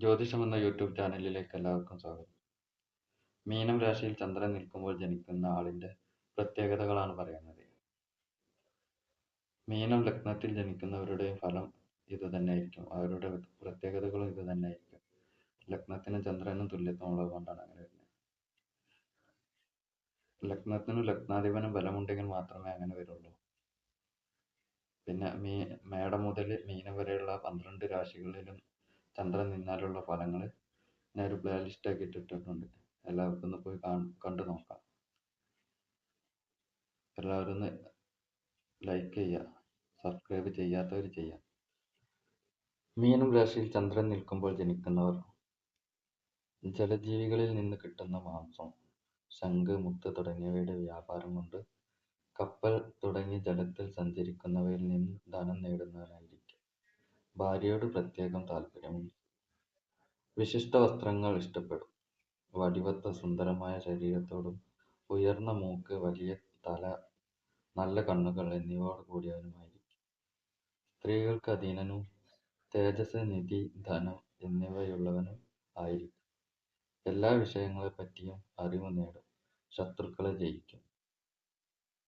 ജ്യോതിഷം എന്ന യൂട്യൂബ് ചാനലിലേക്ക് എല്ലാവർക്കും സ്വാഗതം. മീനം രാശിയിൽ ചന്ദ്രൻ നിൽക്കുമ്പോൾ ജനിക്കുന്ന ആളിന്റെ പ്രത്യേകതകളാണ് പറയുന്നത്. മീനം ലഗ്നത്തിൽ ജനിക്കുന്നവരുടെ ഫലം ഇത് തന്നെയായിരിക്കും. അവരുടെ പ്രത്യേകതകളും ഇത് തന്നെയായിരിക്കും. ലഗ്നത്തിനും ചന്ദ്രനും തുല്യത്വമുള്ളത് കൊണ്ടാണ് അങ്ങനെ വരുന്നത്. ലഗ്നത്തിനും ലഗ്നാധിപനും ബലമുണ്ടെങ്കിൽ മാത്രമേ അങ്ങനെ വരുള്ളൂ. പിന്നെ മീ മേടം മുതൽ മീനം വരെയുള്ള പന്ത്രണ്ട് രാശികളിലും ചന്ദ്രൻ നിന്നാലുള്ള ഫലങ്ങൾ പ്ലേ ലിസ്റ്റ് ആക്കി ഇട്ടിട്ടുണ്ട്. എല്ലാവർക്കും ഒന്ന് പോയി കണ്ടു നോക്കാം. എല്ലാവരും ഒന്ന് ലൈക്ക് ചെയ്യുക സബ്സ്ക്രൈബ് ചെയ്യാത്തവർ ചെയ്യാം. മീനം രാശിയിൽ ചന്ദ്രൻ നിൽക്കുമ്പോൾ ജനിക്കുന്നവർ. ജലജീവികളിൽ നിന്ന് കിട്ടുന്ന മാംസം ശംഖ് മുത്ത് തുടങ്ങിയവയുടെ വ്യാപാരം കൊണ്ട് കപ്പൽ തുടങ്ങി ജലത്തിൽ സഞ്ചരിക്കുന്നവയിൽ നിന്ന് ധനം നേടുന്നവനായിരിക്കും. ഭാര്യയോട് പ്രത്യേകം താല്പര്യമുണ്ട്. വിശിഷ്ട വസ്ത്രങ്ങൾ ഇഷ്ടപ്പെടും. വടിവത്ത സുന്ദരമായ ശരീരത്തോടും ഉയർന്ന മൂക്ക് വലിയ തല നല്ല കണ്ണുകൾ എന്നിവയോട് കൂടിയവനുമായിരിക്കും. സ്ത്രീകൾക്ക് അധീനനും തേജസ് നിധി ധനം എന്നിവയുള്ളവനും ആയിരിക്കും. എല്ലാ വിഷയങ്ങളെപ്പറ്റിയും അറിവ് നേടും. ശത്രുക്കളെ ജയിക്കും.